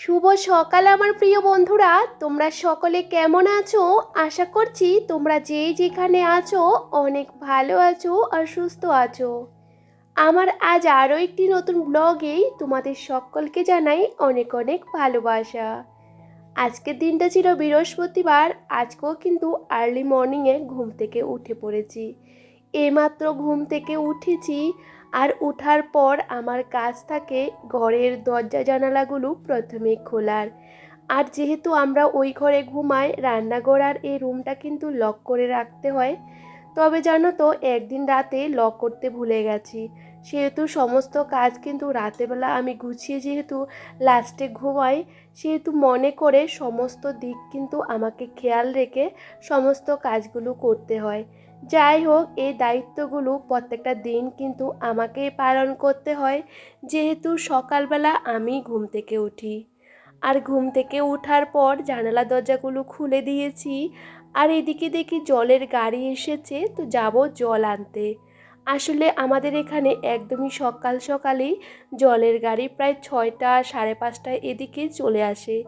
শুভ সকাল আমার প্রিয় বন্ধুরা। তোমরা সকলে কেমন আছো? আশা করছি তোমরা যে যেখানে আছো অনেক ভালো আছো আর সুস্থ আছো। আমার আজ আরও একটি নতুন ব্লগেই তোমাদের সকলকে জানাই অনেক অনেক ভালোবাসা। আজকের দিনটা ছিল বৃহস্পতিবার, আজকেও কিন্তু আর্লি মর্নিংয়ে ঘুম থেকে উঠে পড়েছি। এইমাত্র ঘুম থেকে উঠেছি আর ওঠার পর আমার কাজ থাকে ঘরের দরজা জানালাগুলো প্রথমে খোলার। আর যেহেতু আমরা ওই ঘরে ঘুমাই, রান্নাঘর আর এই রুমটা কিন্তু লক করে রাখতে হয়। তবে জানো তো, একদিন রাতে লক করতে ভুলে গেছি। সেহেতু সমস্ত কাজ কিন্তু রাতেবেলা আমি গুছিয়ে যেহেতু লাস্টে ঘুমাই, সেহেতু মনে করে সমস্ত দিক কিন্তু আমাকে খেয়াল রেখে সমস্ত কাজগুলো করতে হয়। যাই হোক এই দায়িত্বগুলো প্রত্যেকটা দিন কিন্তু আমাকে পালন করতে হয়। যেহেতু সকালবেলা আমি ঘুম থেকে উঠি। আর ঘুম থেকে ওঠার পর জানালা দরজাগুলো খুলে দিয়েছি। আর এদিকে দেখি জলের গাড়ি এসেছে, তো যাব জল আনতে। আসলে আমাদের এখানে একদমই সকাল সকালেই জলের গাড়ি প্রায় ছয়টা, সাড়ে পাঁচটায় এদিকে চলে আসে।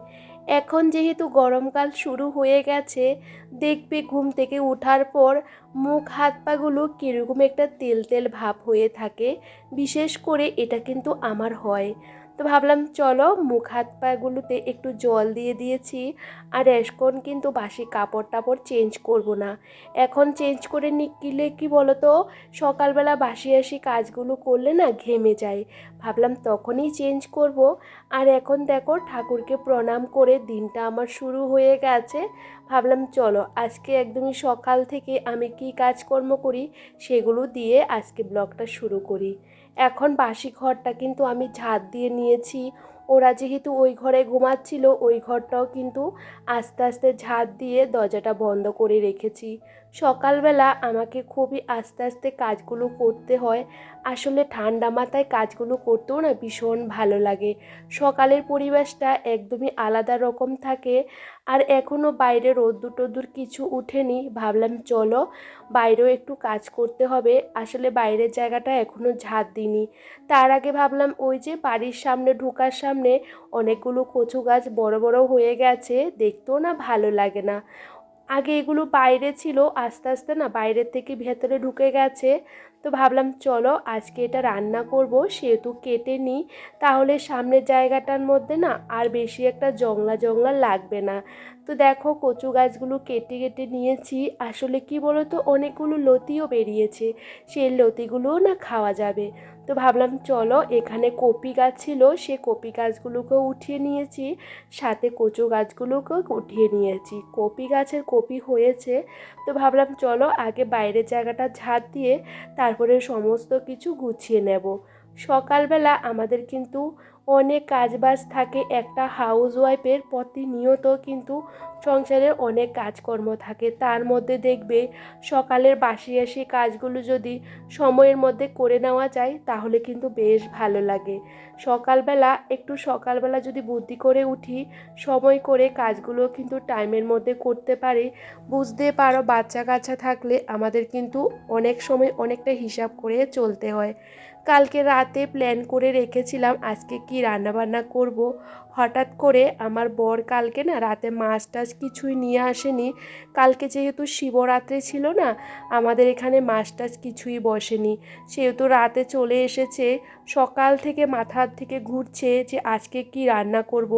এখন যেহেতু গরমকাল শুরু হয়ে গেছে, দেখবে ঘুম থেকে ওঠার পর মুখ, হাত পাগুলো কীরকম একটা তেল তেল ভাব হয়ে থাকে। বিশেষ করে এটা কিন্তু আমার হয়। তো ভাবলাম, চলো মুখ, হাত পাগুলোতে একটু জল দিয়ে দিয়েছি আর এখন কিন্তু বাসি কাপড় টাপড় চেঞ্জ করব না। এখন চেঞ্জ করে নিকিলে কি বলো তো সকালবেলা বাসি আসি কাজগুলো করলে না ঘেমে যায়। ভাবলাম তখনই চেঞ্জ করব। আর এখন দেখো ঠাকুরকে প্রণাম করে দিনটা আমার শুরু হয়ে গেছে। ভাবলাম চলো আজকে একদমই সকাল থেকে আমি কি কাজকর্ম করি সেগুলো দিয়ে আজকে ব্লগটা শুরু করি। এখন বাসি ঘরটা কিন্তু আমি ঝাঁট দিয়ে নিয়েছি। ওরা যেহেতু ওই ঘরে ঘুমাচ্ছিল, ওই ঘরটাও কিন্তু আস্তে আস্তে ঝাঁট দিয়ে দরজাটা বন্ধ করে রেখেছি। সকালবেলা আমাকে খুবই আস্তে আস্তে কাজগুলো করতে হয়। আসলে ঠান্ডা মাথায় কাজগুলো করতেও না ভীষণ ভালো লাগে। সকালের পরিবেশটা একদমই আলাদা রকম থাকে। আর এখনও বাইরে রোদ্দুর টোদ্দুর কিছু উঠেনি। ভাবলাম চলো বাইরেও একটু কাজ করতে হবে। আসলে বাইরের জায়গাটা এখনও ঝাঁট দিইনি। তার আগে ভাবলাম ওই যে বাড়ির সামনে ঢোকার সামনে অনেকগুলো কচু গাছ বড় বড় হয়ে গেছে। দেখতেও না ভালো লাগে না। আগে এগুলো বাইরে ছিল, আস্তে আস্তে না বাইরের থেকে ভেতরে ঢুকে গেছে। তো ভাবলাম, চলো আজকে এটা রান্না করব, সেহেতু কেটে নিই। তাহলে সামনের জায়গাটার মধ্যে না আর বেশি একটা জংলা জংলা লাগবে না। তো দেখো কচু গাছগুলো কেটে কেটে নিয়েছি। আসলে কি বলো তো অনেকগুলো লতিও বেরিয়েছে। সেই লতিগুলোও না খাওয়া যাবে। তো ভাবলাম চলো, এখানে কপি গাছ ছিল, সে কপি গাছগুলোকেও উঠিয়ে নিয়েছি, সাথে কচু গাছগুলোকেও উঠিয়ে নিয়েছি। কপি গাছের কপি হয়েছে। তো ভাবলাম চলো, আগে বাইরের জায়গাটা ঝাড় দিয়ে তারপরে সমস্ত কিছু গুছিয়ে নেব। সকালবেলা আমাদের কিন্তু অনেক কাজবাজ থাকে, একটা হাউস ওয়াইফের প্রতিনিয়ত কিন্তু সংসারের অনেক কাজকর্ম থাকে। তার মধ্যে দেখবে সকালের বাসি আসি কাজগুলো যদি সময়ের মধ্যে করে নেওয়া যায়, তাহলে কিন্তু বেশ ভালো লাগে। সকালবেলা, একটু সকালবেলা যদি বুদ্ধি করে উঠি, সময় করে কাজগুলো কিন্তু টাইমের মধ্যে করতে পারি। বুঝতে পারো বাচ্চা কাচ্চা থাকলে আমাদের কিন্তু অনেক সময় অনেকটা হিসাব করে চলতে হয়। কালকে রাতে প্ল্যান করে রেখেছিলাম আজকে কি রান্নাবান্না করব। হঠাৎ করে আমার বর কালকে না রাতে মাছ টাছ কিছুই নিয়ে আসেনি। কালকে যেহেতু শিবরাত্রি ছিল না, আমাদের এখানে মাছ টাছ কিছুই বসেনি। সেহেতু রাতে চলে এসেছে, সকাল থেকে মাথার থেকে ঘুরছে যে আজকে কি রান্না করব।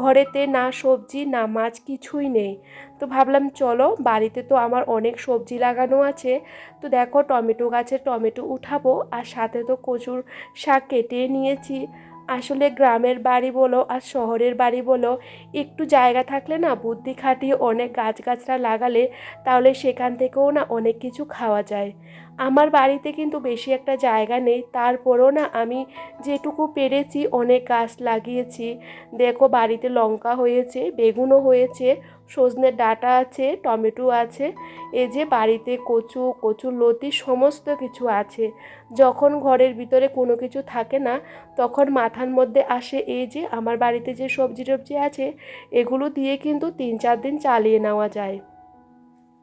ঘরেতে না সবজি, না মাছ কিছুই নেই। তো ভাবলাম চলো, বাড়িতে তো আমার অনেক সবজি লাগানো আছে। তো দেখো টমেটো গাছে টমেটো উঠাবো আর সাথে তো কচুর শাক কেটে নিয়েছি। আসলে গ্রামের বাড়ি বলো আর শহরের বাড়ি বলো, একটু জায়গা থাকলে না বুদ্ধি খাটিয়ে অনেক গাছগাছরা লাগালে তাহলে সেখান থেকেও না অনেক কিছু খাওয়া যায়। আমার বাড়িতে কিন্তু বেশি একটা জায়গা নেই, তারপরেও না আমি যেটুকু পেরেছি অনেক গাছ লাগিয়েছি। দেখো বাড়িতে লঙ্কা হয়েছে, বেগুনও হয়েছে সজনের ডাটা আছে, টমেটো আছে, এই যে বাড়িতে কচু কচু লতি সমস্ত কিছু আছে। যখন ঘরের ভিতরে কোনো কিছু থাকে না, তখন মাথার মধ্যে আসে এই যে আমার বাড়িতে যে সবজি টবজি আছে, এগুলো দিয়ে কিন্তু তিন চার দিন চালিয়ে নেওয়া যায়।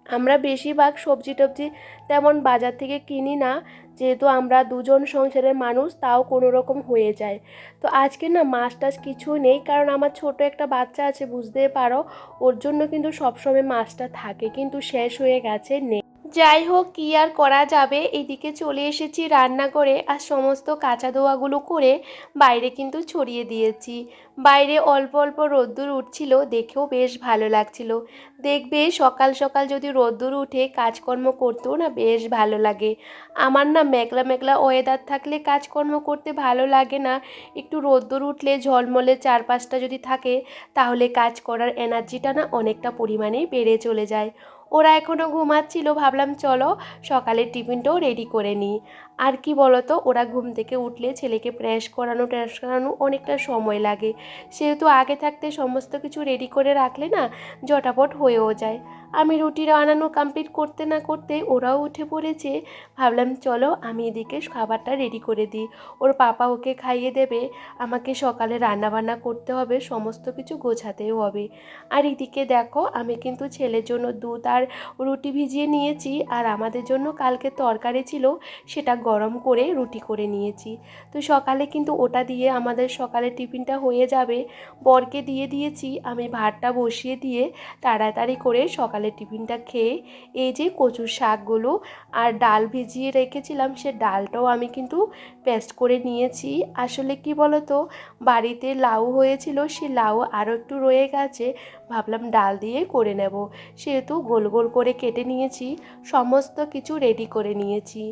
আমরা বেশিরভাগ সবজি টবজি তেমন বাজার থেকে কিনি না, যেহেতু আমরা দুজন সংসারের মানুষ, তাও কোনো রকম হয়ে যায়। তো আজকে না মাছ টাছ কিছু নেই, কারণ আমার ছোট একটা বাচ্চা আছে বুঝতে পারো। ওর জন্য কিন্তু সবসময় মাছটা থাকে, কিন্তু শেষ হয়ে গেছে, নেই। যাই হোক কী আর করা যাবে? এদিকে চলে এসেছি রান্না করে আর সমস্ত কাঁচা দোয়াগুলো করে বাইরে কিন্তু ছড়িয়ে দিয়েছি। বাইরে অল্প অল্প রোদ্দুর উঠছিল, দেখেও বেশ ভালো লাগছিল। দেখবে, সকাল সকাল যদি রোদ্দুর উঠে কাজকর্ম করতেও না বেশ ভালো লাগে। আমার না মেঘলা মেঘলা ওয়েদার থাকলে কাজকর্ম করতে ভালো লাগে না। একটু রোদ্দুর উঠলে, ঝলমলে চারপাশটা যদি থাকে, তাহলে কাজ করার এনার্জিটা না অনেকটা পরিমাণে বেড়ে চলে যায়। ওরা এখনও ঘুমাচ্ছিল ভাবলাম চলো সকালের টিফিনটাও রেডি করে নিই। আর কি বলতো, ওরা ঘুম থেকে উঠলে ছেলেকে প্রেস করানো ট্রেস করানো অনেকটা সময় লাগে। সেহেতু আগে থাকতে সমস্ত কিছু রেডি করে রাখলে না জটাপট হয়েও যায়। আমি রুটি বানানো কমপ্লিট করতে না করতে ওরাও উঠে পড়েছে। ভাবলাম, চলো আমি এদিকে খাবারটা রেডি করে দিই। ওর পাপা ওকে খাইয়ে দেবে। আমাকে সকালে রান্না বান্না করতে হবে, সমস্ত কিছু গোছাতেও হবে। আর এদিকে দেখো, আমি কিন্তু ছেলের জন্য দুধ আর রুটি ভিজিয়ে নিয়েছি। আর আমাদের জন্য কালকে তরকারি ছিল, সেটা গরম করে রুটি করে নিয়েছি। তো সকালে কিন্তু ওটা দিয়ে আমাদের সকালে টিফিনটা হয়ে যাবে। বরকে দিয়ে দিয়েছি, আমি ভাতটা বসিয়ে দিয়ে তাড়াতাড়ি করে সকালের টিফিনটা খেয়ে এই যে কচুর শাকগুলো আর ডাল ভিজিয়ে রেখেছিলাম, সে ডালটাও আমি কিন্তু পেস্ট করে নিয়েছি। আসলে কি বলতো, বাড়িতে লাউ হয়েছিল, সে লাউ আরও একটু রয়ে গেছে, ভাবলাম ডাল দিয়ে করে নেব। সেহেতু গোল গোল করে কেটে নিয়েছি, সমস্ত কিছু রেডি করে নিয়েছি।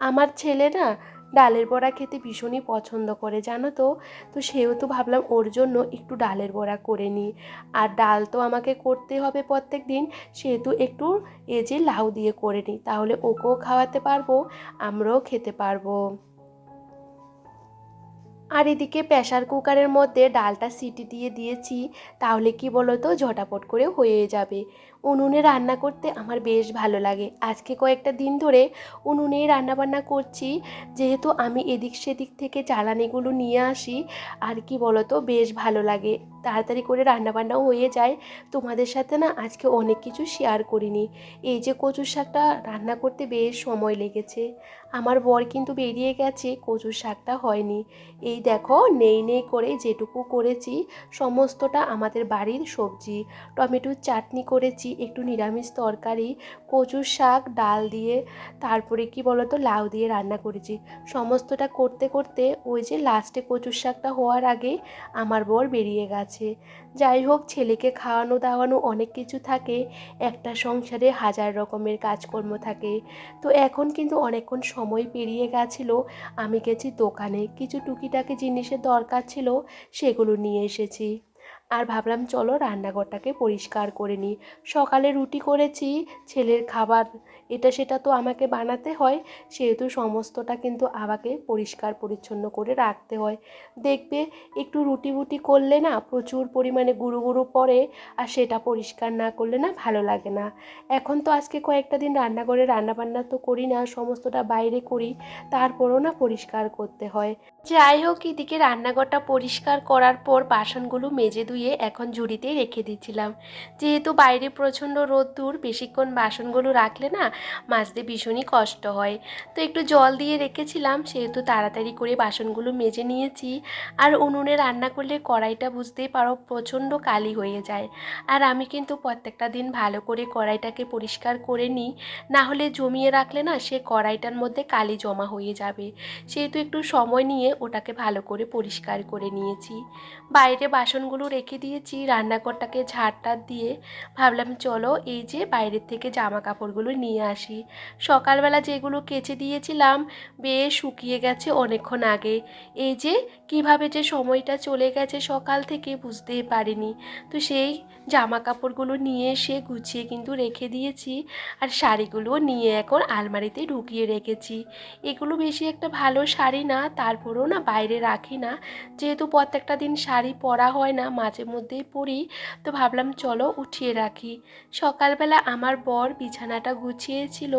আমার ছেলে না ডালের বড়া খেতে ভীষণই পছন্দ করে, জানো তো? তো সেহেতু ভাবলাম ওর জন্য একটু ডালের বড়া করে নিই। আর ডাল তো আমাকে করতে হবে প্রত্যেক দিন, সেহেতু একটু এ যে লাউ দিয়ে করে নিই, তাহলে ওকেও খাওয়াতে পারব, আমরাও খেতে পারব। আর এদিকে প্রেশার কুকারের মধ্যে ডালটা সিটি দিয়ে দিয়েছি, তাহলে কি বলো তো ঝটাপট করে হয়ে যাবে। উনুনে রান্না করতে আমার বেশ ভালো লাগে। আজকে কয়েকটা দিন ধরে উনুনেই রান্নাবান্না করছি। যেহেতু আমি এদিক সেদিক থেকে জ্বালানিগুলো নিয়ে আসি, আর কি বলো তো বেশ ভালো লাগে। তাড়াতাড়ি করে রান্নাবান্নাও হয়ে যায়। তোমাদের সাথে না আজকে অনেক কিছু শেয়ার করিনি। এই যে কচুর শাকটা রান্না করতে বেশ সময় লেগেছে। আমার বর কিন্তু বেরিয়ে গেছে, কচুর শাকটা হয়নি। এই দেখো, নেই নেই করে যেটুকু করেছি, সমস্তটা আমাদের বাড়ির সবজি। টমেটোর চাটনি করেছি একটু নিরামিষ তরকারি, কচুর শাক, ডাল দিয়ে তারপরে কি বলতো, লাউ দিয়ে রান্না করেছি। সমস্তটা করতে করতে ওই যে লাস্টে কচুর শাকটা হওয়ার আগে আমার বর বেরিয়ে গেছে। যাই হোক, ছেলেকে খাওয়ানো দাওয়ানো অনেক কিছু থাকে, একটা সংসারে হাজার রকমের কাজকর্ম থাকে। তো এখন কিন্তু অনেকক্ষণ সময় পেরিয়ে গেছিল, আমি গেছি দোকানে। কিছু টুকিটাকি জিনিসের দরকার ছিল, সেগুলো নিয়ে এসেছি। আর ভাবলাম, চলো রান্নাঘরটাকে পরিষ্কার করে নিই। সকালে রুটি করেছি, ছেলের খাবার, এটা সেটা তো আমাকে বানাতে হয়, সেহেতু সমস্তটা কিন্তু আমাকে পরিষ্কার পরিচ্ছন্ন করে রাখতে হয়। দেখবে, একটু রুটি বুটি করলে না প্রচুর পরিমাণে গুঁড়ো গুঁড়ো পড়ে, আর সেটা পরিষ্কার না করলে না ভালো লাগে না। এখন তো আজকে কয়েকটা দিন রান্নাঘরে রান্নাবান্না তো করি না, সমস্তটা বাইরে করি, তারপরও না পরিষ্কার করতে হয়। যাই হোক এদিকে রান্নাঘরটা পরিষ্কার করার পর বাসনগুলো মেজে ধুয়ে এখন ঝুড়িতে রেখে দিচ্ছিলাম যেহেতু বাইরে প্রচণ্ড রোদ্দুর, বেশিক্ষণ বাসনগুলো রাখলে না মাজতে ভীষণই কষ্ট হয়। তো একটু জল দিয়ে রেখেছিলাম, সেহেতু তাড়াতাড়ি করে বাসনগুলো মেজে নিয়েছি। আর উনুনে রান্না করলে কড়াইটা বুঝতেই পারো প্রচণ্ড কালি হয়ে যায়। আর আমি কিন্তু প্রত্যেকটা দিন ভালো করে কড়াইটাকে পরিষ্কার করে নিই। না হলে জমিয়ে রাখলে না সে কড়াইটার মধ্যে কালি জমা হয়ে যাবে। সেহেতু একটু সময় নিয়ে ওটাকে ভালো করে পরিষ্কার করে নিয়েছি। বাইরে বাসনগুলো রেখে দিয়েছি, রান্নাঘরটাকে ঝাড়টার দিয়ে। ভাবলাম, চলো এই যে বাইরের থেকে জামা কাপড়গুলো নিয়ে আসি। সকালবেলা যেগুলো কেচে দিয়েছিলাম, বেশ শুকিয়ে গেছে অনেকক্ষণ আগে। এই যে কীভাবে যে সময়টা চলে গেছে সকাল থেকে বুঝতেই পারিনি। তো সেই জামা কাপড়গুলো নিয়ে এসে গুছিয়ে কিন্তু রেখে দিয়েছি আর শাড়িগুলো নিয়ে এখন আলমারিতে ঢুকিয়ে রেখেছি। এগুলো বেশি একটা ভালো শাড়ি না, তারপরেও না বাইরে রাখি না, যেহেতু প্রত্যেকটা দিন শাড়ি পরা হয় না, মাঝে মধ্যেই পরি, তো ভাবলাম চলো উঠিয়ে রাখি। সকালবেলা আমার বর বিছানাটা গুছিয়েছিল,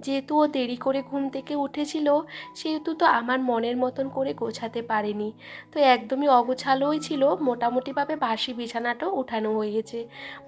যেহেতু ও দেরি করে ঘুম থেকে উঠেছিল, সেহেতু তো আমার মনের মতন করে গোছাতে পারেনি। তো একদমই অগোছালোই ছিল, মোটামুটিভাবে বাসি বিছানাটাও উঠানো হয়েছে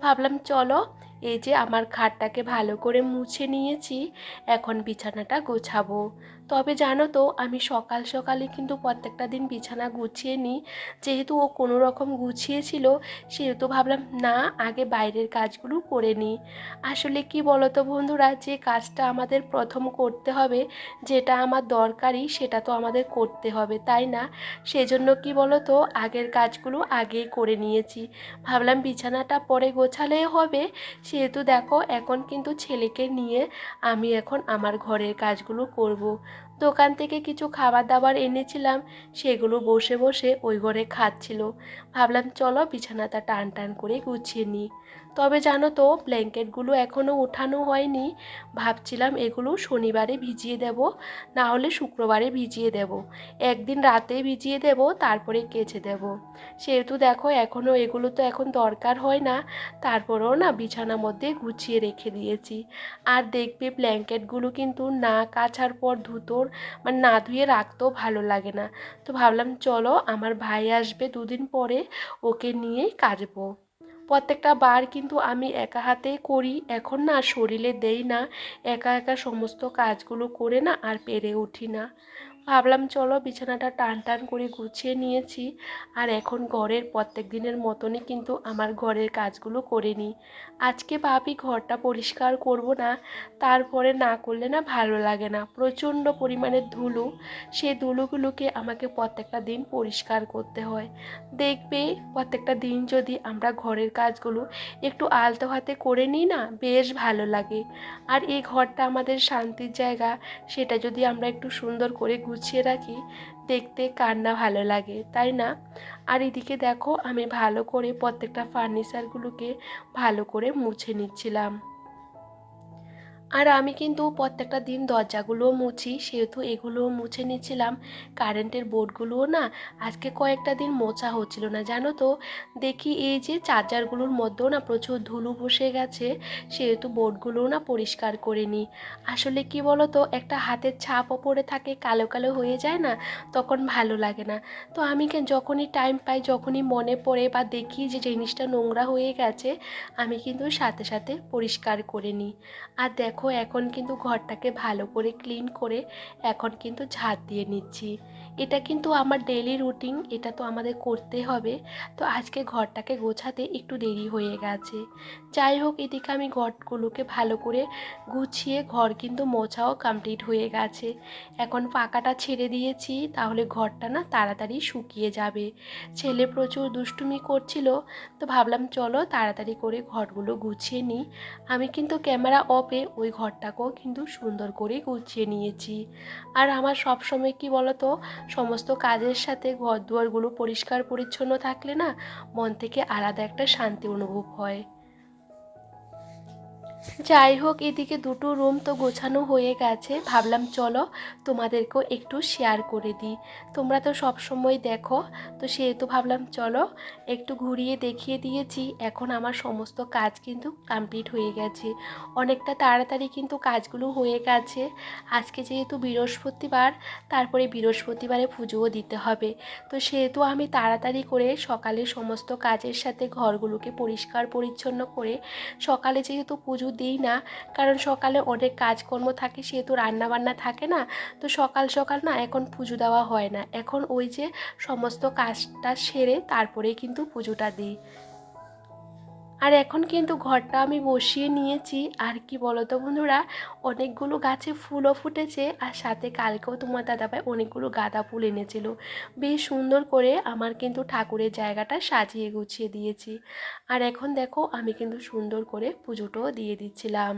ভাবলাম চলো এই যে আমার খাটটাকে ভালো করে মুছে নিয়েছি, এখন বিছানাটা গোছাবো। তবে জানো তো, আমি সকাল সকালে কিন্তু প্রত্যেকটা দিন বিছানা গুছিয়ে নিই। যেহেতু ও কোনো রকম গুছিয়েছিল, সেহেতু ভাবলাম, না, আগে বাইরের কাজগুলো করে নিই। আসলে কি বলতো বন্ধুরা, যে কাজটা আমাদের প্রথম করতে হবে, যেটা আমার দরকারি সেটা তো আমাদের করতে হবে, তাই না? সেজন্য কি বলতো, আগের কাজগুলো আগেই করে নিয়েছি। ভাবলাম বিছানাটা পরে গোছালেও হবে সেহেতু দেখো, এখন কিন্তু ছেলেকে নিয়ে আমি এখন আমার ঘরের কাজগুলো করব। দোকান থেকে কিছু খাবার দাবার এনেছিলাম, সেগুলো বসে বসে ওই ঘরে খাচ্ছিল ভাবলাম, চলো বিছানাটা টান টান করে গুছিয়ে নিই তবে জানো তো, ব্ল্যাঙ্কেটগুলো এখনও ওঠানো হয়নি। ভাবছিলাম এগুলো শনিবারে ভিজিয়ে দেব না হলে শুক্রবারে ভিজিয়ে দেব। একদিন রাতে ভিজিয়ে দেব, তারপরে কেচে দেব। সেহেতু দেখো এখনও এগুলো তো এখন দরকার হয় না, তারপরেও না বিছানার মধ্যে গুছিয়ে রেখে দিয়েছি। আর দেখবে ব্ল্যাঙ্কেটগুলো কিন্তু না কাচার পর ধুতোর মানে না ধুয়ে রাখতেও ভালো লাগে না। তো ভাবলাম, চলো আমার ভাই আসবে দুদিন পরে, ওকে নিয়েই কাচবো। প্রত্যেকটা বার কিন্তু আমি একা হাতেই করি। এখন না শরীরে দেই না, একা একা সমস্ত কাজগুলো করে না আর পেরে উঠি না। ভাবলাম, চলো বিছানাটা টান টান করে গুছিয়ে নিয়েছি। আর এখন ঘরের প্রত্যেক দিনের মতনই কিন্তু আমার ঘরের কাজগুলো করে নিই। আজকে ভাবি ঘরটা পরিষ্কার করব না, তারপরে না করলে না ভালো লাগে না। প্রচণ্ড পরিমাণে ধুলো, সেই ধুলোগুলোকে আমাকে প্রত্যেকটা দিন পরিষ্কার করতে হয়। দেখবে প্রত্যেকটা দিন যদি আমরা ঘরের কাজগুলো একটু আলতো হাতে করে নিই না, বেশ ভালো লাগে। আর এই ঘরটা আমাদের শান্তির জায়গা, সেটা যদি আমরা একটু সুন্দর করে গুছিয়ে রাখি, দেখতে কার না ভালো লাগে, তাই না? আর এদিকে দেখো, আমি ভালো করে প্রত্যেকটা ফার্নিচারগুলোকে ভালো করে মুছে নিচ্ছিলাম। আর আমি কিন্তু প্রত্যেকটা দিন দরজাগুলোও মুছি, সেহেতু এগুলোও মুছে নিচ্ছিলাম কারেন্টের বোর্ডগুলোও না আজকে কয়েকটা দিন মোছা হচ্ছিল না, জানো তো? দেখি এই যে চার্জারগুলোর মধ্যেও না প্রচুর ধুলো বসে গেছে, সেহেতু বোর্ডগুলোও না পরিষ্কার করে নিই আসলে কি বলো তো একটা হাতের ছাপ পড়ে থাকে, কালো কালো হয়ে যায় না, তখন ভালো লাগে না। তো আমি যখনই টাইম পাই, যখনই মনে পড়ে বা দেখি যে জিনিসটা নোংরা হয়ে গেছে, আমি কিন্তু সাথে সাথে পরিষ্কার করে নিই। আর দেখো এখন কিন্তু ঘরটাকে ভালো করে ক্লিন করে এখন কিন্তু ঝাড় দিয়ে নিচ্ছি। এটা কিন্তু আমার ডেলি রুটিন এটা তো আমাদের করতে হবে। তো আজকে ঘরটাকে গোছাতে একটু দেরি হয়ে গেছে। যাই হোক, এদিকে আমি ঘরগুলোকে ভালো করে গুছিয়ে ঘর কিন্তু মোছাও কমপ্লিট হয়ে গেছে। এখন পাকাটা ছেড়ে দিয়েছি, তাহলে ঘরটা না তাড়াতাড়ি শুকিয়ে যাবে। ছেলে প্রচুর দুষ্টুমি করছিল, তো ভাবলাম চলো তাড়াতাড়ি করে ঘরগুলো গুছিয়ে নিই। আমি কিন্তু ক্যামেরা অফে ওই ঘরটাকেও কিন্তু সুন্দর করে গুছিয়ে নিয়েছি। আর আমার সব সময় কি বলতো, সমস্ত কাজের সাথে ঘর দুয়ারগুলো পরিষ্কার পরিচ্ছন্ন থাকলে না, মন থেকে আলাদা একটা শান্তি অনুভব হয়। যাই হোক এদিকে দুটো রুম তো গোছানো হয়ে গেছে। ভাবলাম, চলো তোমাদেরকেও একটু শেয়ার করে দিই। তোমরা তো সব সময় দেখো, তো সেহেতু ভাবলাম, চলো একটু ঘুরিয়ে দেখিয়ে দিয়েছি। এখন আমার সমস্ত কাজ কিন্তু কমপ্লিট হয়ে গেছে। অনেকটা তাড়াতাড়ি কিন্তু কাজগুলো হয়ে গেছে। আজকে যেহেতু বৃহস্পতিবার, তারপরে বৃহস্পতিবারে পুজোও দিতে হবে। তো সেহেতু আমি তাড়াতাড়ি করে সকালে সমস্ত কাজের সাথে ঘরগুলোকে পরিষ্কার পরিচ্ছন্ন করে, সকালে যেহেতু পুজো দিই না। কারণ সকালে অনেক কাজকর্ম থাকে, সেহেতু রান্নাবান্না থাকে না। তো সকাল সকাল না এখন পুজো দেওয়া হয় না। এখন ওই যে সমস্ত কাজটা সেরে তারপরেই কিন্তু পুজোটা দিই। আর এখন কিন্তু ঘরটা আমি বসিয়ে নিয়েছি। আর কি তো বন্ধুরা, অনেকগুলো গাছে ফুলও ফুটেছে আর সাথে কালকেও তোমার দাদাভাই অনেকগুলো গাঁদা ফুল এনেছিল। বেশ সুন্দর করে আমার কিন্তু ঠাকুরের জায়গাটা সাজিয়ে গুছিয়ে দিয়েছি। আর এখন দেখো আমি কিন্তু সুন্দর করে পুজোটাও দিয়ে দিচ্ছিলাম।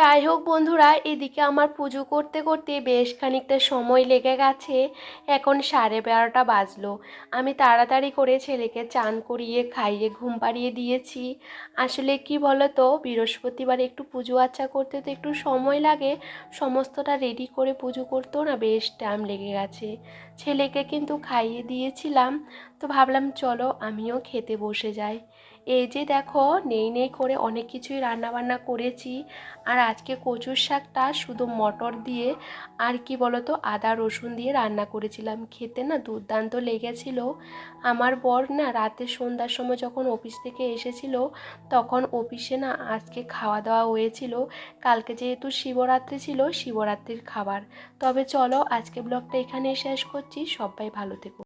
যাই হোক বন্ধুরা, এদিকে আমার পুজো করতে করতে বেশ খানিকটা সময় লেগে গেছে। এখন সাড়ে বারোটা বাজলো। আমি তাড়াতাড়ি করে ছেলেকে চান করিয়ে, খাইয়ে, ঘুম পাড়িয়ে দিয়েছি। আসলে কি বলো তো বৃহস্পতিবার একটু পুজো আচ্চা করতে তো একটু সময় লাগে। সমস্তটা রেডি করে পুজো করতেও না বেশ টাইম লেগে গেছে। ছেলেকে কিন্তু খাইয়ে দিয়েছিলাম। তো ভাবলাম, চলো আমিও খেতে বসে যাই। এই যে দেখো, নেই নেই করে অনেক কিছুই রান্নাবান্না করেছি। আর আজকে কচুর শাকটা শুধু মটর দিয়ে আর কি বলতো, আদা, রসুন দিয়ে রান্না করেছিলাম। খেতে না দুর্দান্ত লেগেছিল। আমার বর না রাতে সন্ধ্যার সময় যখন অফিস থেকে এসেছিল, তখন অফিসে না আজকে খাওয়া দাওয়া হয়েছিল। কালকে যেহেতু শিবরাত্রি ছিল, শিবরাত্রির খাবার। তবে চলো আজকে ব্লগটা এখানে শেষ করছি। সবাই ভালো থেকো।